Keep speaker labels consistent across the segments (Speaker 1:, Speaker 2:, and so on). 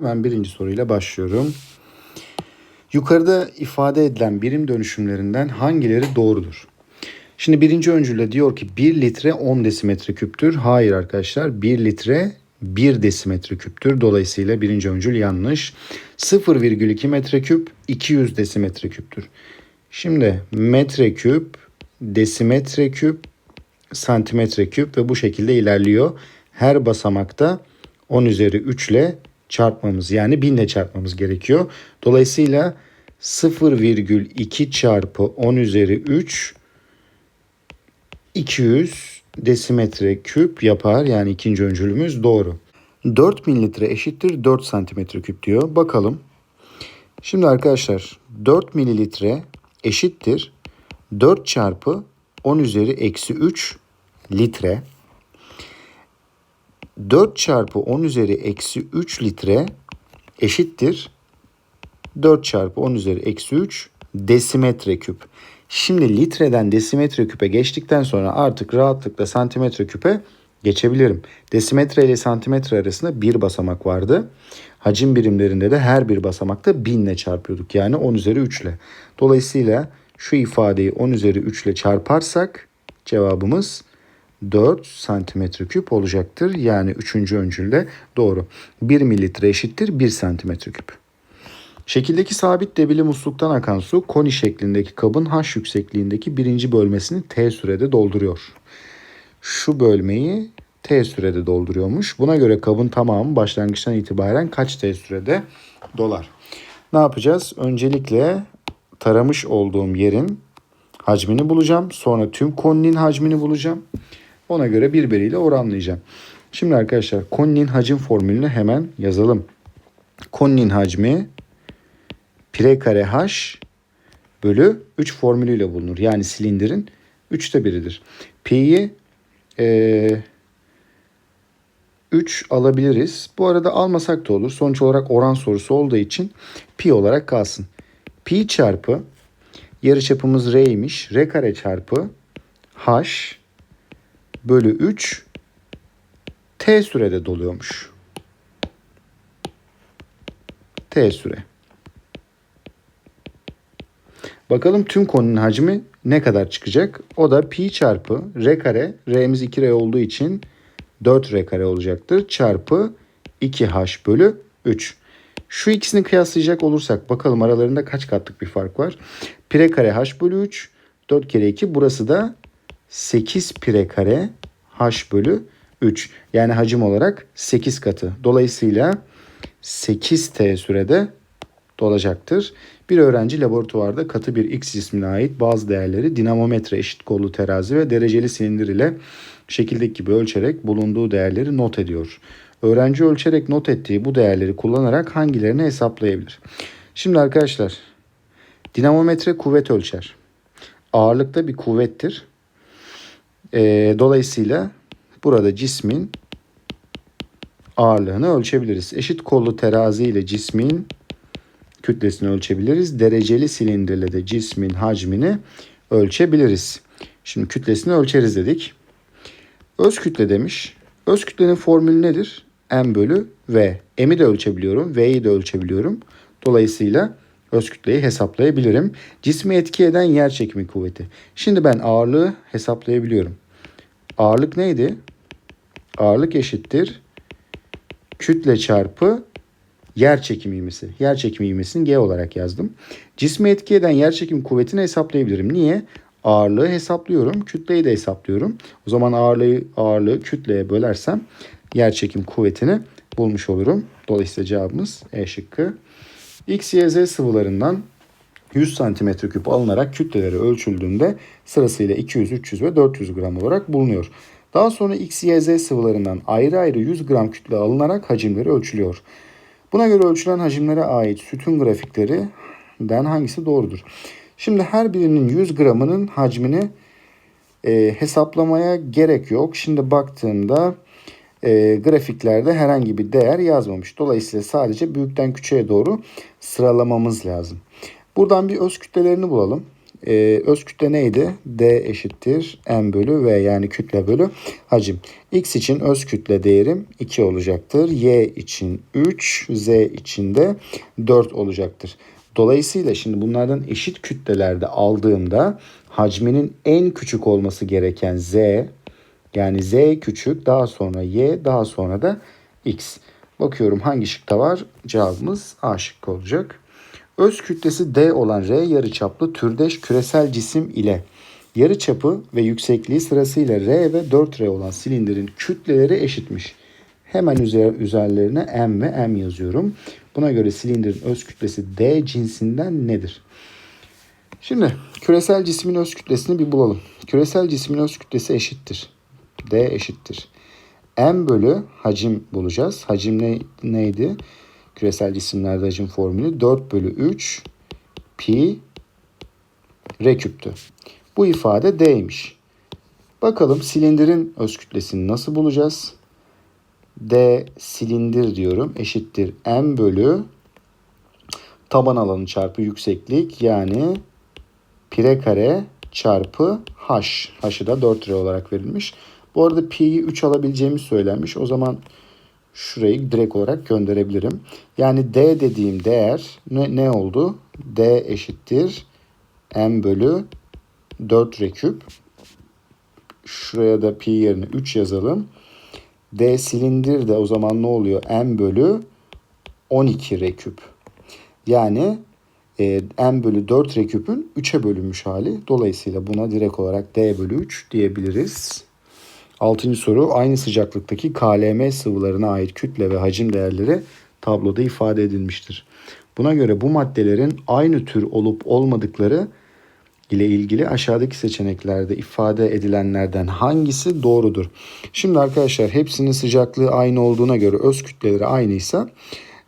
Speaker 1: Hemen birinci soruyla başlıyorum. Yukarıda ifade edilen birim dönüşümlerinden hangileri doğrudur? Şimdi birinci öncülle diyor ki 1 litre 10 desimetre küptür. Hayır arkadaşlar 1 litre 1 desimetre küptür. Dolayısıyla birinci öncül yanlış. 0,2 metre küp 200 desimetre küptür. Şimdi metre küp, desimetre küp, santimetre küp ve bu şekilde ilerliyor. Her basamakta 10 üzeri 3 ile çarpmamız yani 1000 ile çarpmamız gerekiyor. Dolayısıyla 0,2 çarpı 10 üzeri 3 200 desimetre küp yapar. Yani ikinci öncülümüz doğru. 4 mililitre eşittir 4 santimetre küp diyor. Bakalım. Şimdi arkadaşlar 4 mililitre eşittir 4 çarpı 10 üzeri eksi 3 litre. 4 çarpı 10 üzeri eksi 3 litre eşittir 4 çarpı 10 üzeri eksi 3 desimetre küp. Şimdi litreden desimetre küpe geçtikten sonra artık rahatlıkla santimetre küpe geçebilirim. Desimetre ile santimetre arasında bir basamak vardı. Hacim birimlerinde de her bir basamakta 1000 ile çarpıyorduk. Yani 10 üzeri 3 ile. Dolayısıyla şu ifadeyi 10 üzeri 3 ile çarparsak cevabımız 4 santimetre küp olacaktır. Yani üçüncü öncülde doğru. 1 mililitre eşittir 1 santimetre küp. Şekildeki sabit debili musluktan akan su koni şeklindeki kabın H yüksekliğindeki birinci bölmesini T sürede dolduruyor. Şu bölmeyi T sürede dolduruyormuş. Buna göre kabın tamamı başlangıçtan itibaren kaç T sürede dolar? Ne yapacağız? Öncelikle taramış olduğum yerin hacmini bulacağım. Sonra tüm koninin hacmini bulacağım. Ona göre birbiriyle oranlayacağım. Şimdi arkadaşlar koninin hacim formülünü hemen yazalım. Koninin hacmi pi kare h bölü 3 formülüyle bulunur. Yani silindirin 3'te biridir. Pi'yi e, 3 alabiliriz. Bu arada almasak da olur. Sonuç olarak oran sorusu olduğu için pi olarak kalsın. Pi çarpı yarıçapımız r'ymiş. R kare çarpı h bölü 3 t sürede doluyormuş. T süre. Bakalım tüm konunun hacmi ne kadar çıkacak? O da pi çarpı r kare. R'miz 2r olduğu için 4r kare olacaktır. Çarpı 2h bölü 3. Şu ikisini kıyaslayacak olursak bakalım aralarında kaç katlık bir fark var. Pi r kare h bölü 3. 4 kere 2. Burası da 8 pi kare h bölü 3. Yani hacim olarak 8 katı. Dolayısıyla 8t sürede dolacaktır. Bir öğrenci laboratuvarda katı bir X cismine ait bazı değerleri dinamometre, eşit kollu terazi ve dereceli silindir ile şekildeki gibi ölçerek bulunduğu değerleri not ediyor. Öğrenci ölçerek not ettiği bu değerleri kullanarak hangilerini hesaplayabilir? Şimdi arkadaşlar dinamometre kuvvet ölçer. Ağırlıkta bir kuvvettir. E, dolayısıyla burada cismin ağırlığını ölçebiliriz. Eşit kollu terazi ile cismin kütlesini ölçebiliriz. Dereceli silindirle de cismin hacmini ölçebiliriz. Şimdi kütlesini ölçeriz dedik. Öz kütle demiş. Öz kütlenin formülü nedir? M bölü V. M'i de ölçebiliyorum. V'yi de ölçebiliyorum. Dolayısıyla öz kütleyi hesaplayabilirim. Cismi etki eden yer çekimi kuvveti. Şimdi ben ağırlığı hesaplayabiliyorum. Ağırlık neydi? Ağırlık eşittir. Kütle çarpı yer çekimi ivmesi. Yer çekimi ivmesini G olarak yazdım. Cismi etki eden yer çekim kuvvetini hesaplayabilirim. Niye? Ağırlığı hesaplıyorum. Kütleyi de hesaplıyorum. O zaman ağırlığı, ağırlığı kütleye bölersem yer çekim kuvvetini bulmuş olurum. Dolayısıyla cevabımız E şıkkı. X, Y, Z sıvılarından 100 cm küp alınarak kütleleri ölçüldüğünde sırasıyla 200, 300 ve 400 gram olarak bulunuyor. Daha sonra X, Y, Z sıvılarından ayrı ayrı 100 gram kütle alınarak hacimleri ölçülüyor. Buna göre ölçülen hacimlere ait sütun grafiklerinden hangisi doğrudur? Şimdi her birinin 100 gramının hacmini e, hesaplamaya gerek yok. Şimdi baktığımda e, grafiklerde herhangi bir değer yazmamış. Dolayısıyla sadece büyükten küçüğe doğru sıralamamız lazım. Buradan bir öz kütlelerini bulalım. Ee, öz kütle neydi? D eşittir M bölü V yani kütle bölü hacim. X için öz kütle değerim 2 olacaktır. Y için 3, Z için de 4 olacaktır. Dolayısıyla şimdi bunlardan eşit kütlelerde aldığımda hacminin en küçük olması gereken Z yani Z küçük daha sonra Y daha sonra da X. Bakıyorum hangi şıkta var? Cevabımız A şıkkı olacak. Öz kütlesi D olan R yarıçaplı türdeş küresel cisim ile yarıçapı ve yüksekliği sırasıyla R ve 4R olan silindirin kütleleri eşitmiş. Hemen üzer, üzerlerine M ve M yazıyorum. Buna göre silindirin öz kütlesi D cinsinden nedir? Şimdi küresel cismin öz kütlesini bir bulalım. Küresel cismin öz kütlesi eşittir. D eşittir. M bölü hacim bulacağız. Hacim ne, neydi? Küresel cisimlerde hacim formülü 4 bölü 3 pi r küptü. Bu ifade D'ymiş. Bakalım silindirin öz kütlesini nasıl bulacağız? D silindir diyorum eşittir M bölü taban alanı çarpı yükseklik yani pire kare çarpı h. H'ı da 4 lira olarak verilmiş. Bu arada pi'yi 3 alabileceğimiz söylenmiş. O zaman şurayı direkt olarak gönderebilirim. Yani d dediğim değer ne, ne oldu? d eşittir m bölü 4 r küp. Şuraya da pi yerine 3 yazalım. d silindir de o zaman ne oluyor? m bölü 12 r küp. Yani e, m bölü 4 r küpün 3'e bölünmüş hali. Dolayısıyla buna direkt olarak d bölü 3 diyebiliriz. Altıncı soru aynı sıcaklıktaki KLM sıvılarına ait kütle ve hacim değerleri tabloda ifade edilmiştir. Buna göre bu maddelerin aynı tür olup olmadıkları ile ilgili aşağıdaki seçeneklerde ifade edilenlerden hangisi doğrudur? Şimdi arkadaşlar hepsinin sıcaklığı aynı olduğuna göre öz kütleleri aynıysa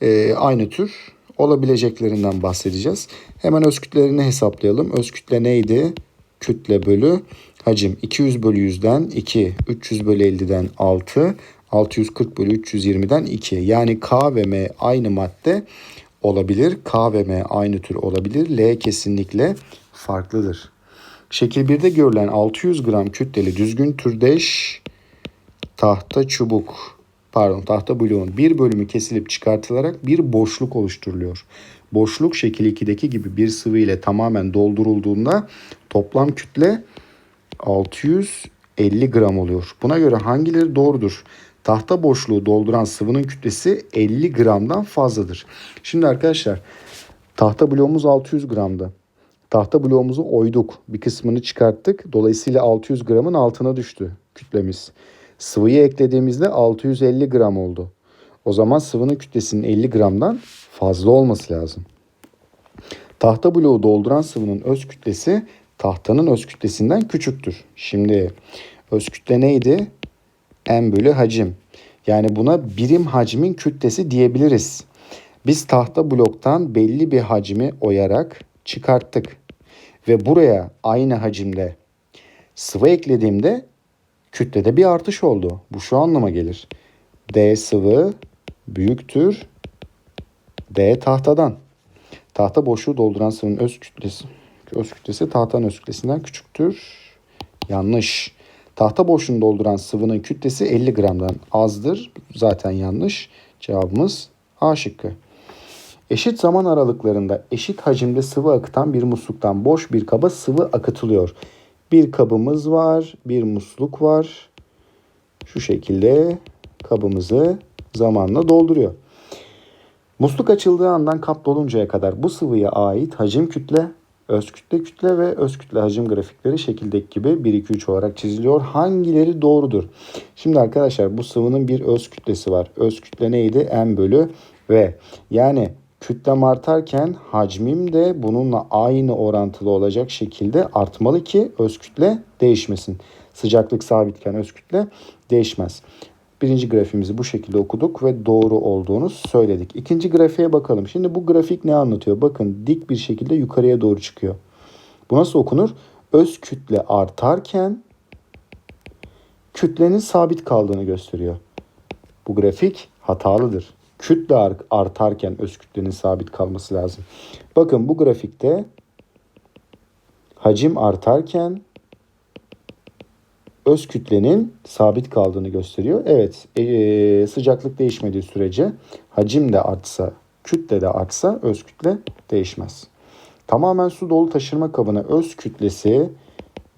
Speaker 1: e, aynı tür olabileceklerinden bahsedeceğiz. Hemen öz kütlelerini hesaplayalım. Öz kütle neydi? Kütle bölü Hacim 200 bölü 100'den 2, 300 bölü 50'den 6, 640 bölü 320'den 2. Yani K ve M aynı madde olabilir. K ve M aynı tür olabilir. L kesinlikle farklıdır. Şekil 1'de görülen 600 gram kütleli düzgün türdeş tahta çubuk pardon tahta bloğun bir bölümü kesilip çıkartılarak bir boşluk oluşturuluyor. Boşluk şekil 2'deki gibi bir sıvı ile tamamen doldurulduğunda toplam kütle 650 gram oluyor. Buna göre hangileri doğrudur? Tahta boşluğu dolduran sıvının kütlesi 50 gramdan fazladır. Şimdi arkadaşlar tahta bloğumuz 600 gramdı. Tahta bloğumuzu oyduk. Bir kısmını çıkarttık. Dolayısıyla 600 gramın altına düştü kütlemiz. Sıvıyı eklediğimizde 650 gram oldu. O zaman sıvının kütlesinin 50 gramdan fazla olması lazım. Tahta bloğu dolduran sıvının öz kütlesi tahtanın öz kütlesinden küçüktür. Şimdi öz kütle neydi? M bölü hacim. Yani buna birim hacmin kütlesi diyebiliriz. Biz tahta bloktan belli bir hacmi oyarak çıkarttık. Ve buraya aynı hacimde sıvı eklediğimde kütlede bir artış oldu. Bu şu anlama gelir. D sıvı büyüktür D tahtadan. Tahta boşluğu dolduran sıvının öz kütlesi öz kütlesi tahtanın öz kütlesinden küçüktür. Yanlış. Tahta boşluğunu dolduran sıvının kütlesi 50 gramdan azdır. Zaten yanlış. Cevabımız A şıkkı. Eşit zaman aralıklarında eşit hacimde sıvı akıtan bir musluktan boş bir kaba sıvı akıtılıyor. Bir kabımız var, bir musluk var. Şu şekilde kabımızı zamanla dolduruyor. Musluk açıldığı andan kap doluncaya kadar bu sıvıya ait hacim kütle öz kütle kütle ve öz kütle hacim grafikleri şekildeki gibi 1 2 3 olarak çiziliyor. Hangileri doğrudur? Şimdi arkadaşlar bu sıvının bir öz kütlesi var. Öz kütle neydi? M bölü V. Yani kütlem artarken hacmim de bununla aynı orantılı olacak şekilde artmalı ki öz kütle değişmesin. Sıcaklık sabitken öz kütle değişmez. Birinci grafimizi bu şekilde okuduk ve doğru olduğunu söyledik. İkinci grafiğe bakalım. Şimdi bu grafik ne anlatıyor? Bakın dik bir şekilde yukarıya doğru çıkıyor. Bu nasıl okunur? Öz kütle artarken kütlenin sabit kaldığını gösteriyor. Bu grafik hatalıdır. Kütle artarken öz kütlenin sabit kalması lazım. Bakın bu grafikte hacim artarken öz kütlenin sabit kaldığını gösteriyor. Evet, e, sıcaklık değişmediği sürece hacim de artsa, kütle de artsa öz kütle değişmez. Tamamen su dolu taşırma kabına öz kütlesi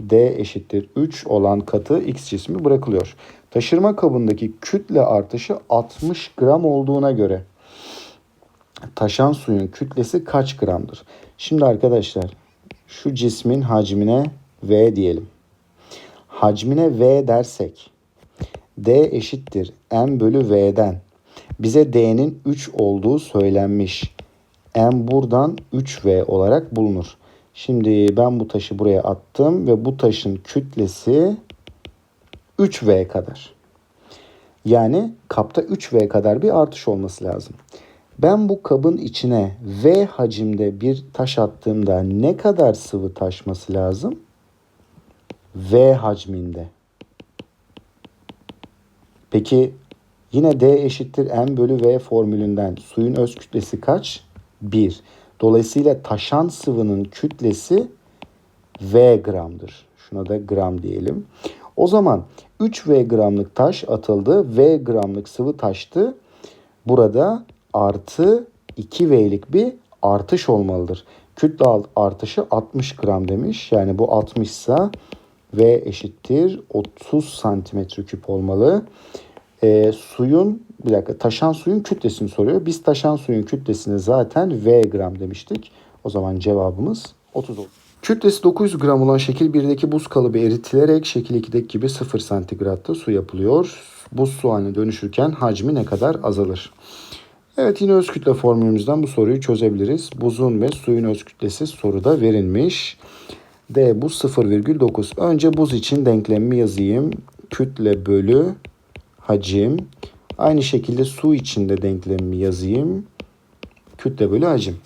Speaker 1: D eşittir 3 olan katı X cismi bırakılıyor. Taşırma kabındaki kütle artışı 60 gram olduğuna göre taşan suyun kütlesi kaç gramdır? Şimdi arkadaşlar şu cismin hacmine V diyelim. Hacmine V dersek D eşittir M bölü V'den. Bize D'nin 3 olduğu söylenmiş. M buradan 3V olarak bulunur. Şimdi ben bu taşı buraya attım ve bu taşın kütlesi 3V kadar. Yani kapta 3V kadar bir artış olması lazım. Ben bu kabın içine V hacimde bir taş attığımda ne kadar sıvı taşması lazım? V hacminde. Peki yine D eşittir M bölü V formülünden suyun öz kütlesi kaç? 1. Dolayısıyla taşan sıvının kütlesi V gramdır. Şuna da gram diyelim. O zaman 3V gramlık taş atıldı. V gramlık sıvı taştı. Burada artı 2V'lik bir artış olmalıdır. Kütle artışı 60 gram demiş. Yani bu 60 ise V eşittir 30 santimetre küp olmalı. E, suyun bir dakika taşan suyun kütlesini soruyor. Biz taşan suyun kütlesini zaten V gram demiştik. O zaman cevabımız 30 olur. Kütlesi 900 gram olan şekil 1'deki buz kalıbı eritilerek şekil 2'deki gibi 0 santigratta su yapılıyor. Buz su haline dönüşürken hacmi ne kadar azalır? Evet yine öz kütle formülümüzden bu soruyu çözebiliriz. Buzun ve suyun öz kütlesi soruda verilmiş. D bu 0,9. Önce buz için denklemimi yazayım. Kütle bölü hacim. Aynı şekilde su için de denklemimi yazayım. Kütle bölü hacim.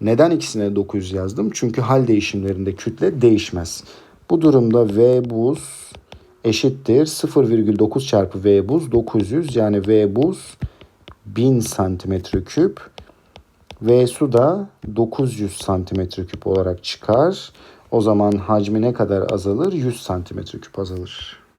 Speaker 1: Neden ikisine 900 yazdım? Çünkü hal değişimlerinde kütle değişmez. Bu durumda V buz eşittir 0,9 çarpı V buz 900 yani V buz 1000 santimetre küp. V su da 900 santimetre küp olarak çıkar. O zaman hacmi ne kadar azalır? 100 santimetre küp azalır.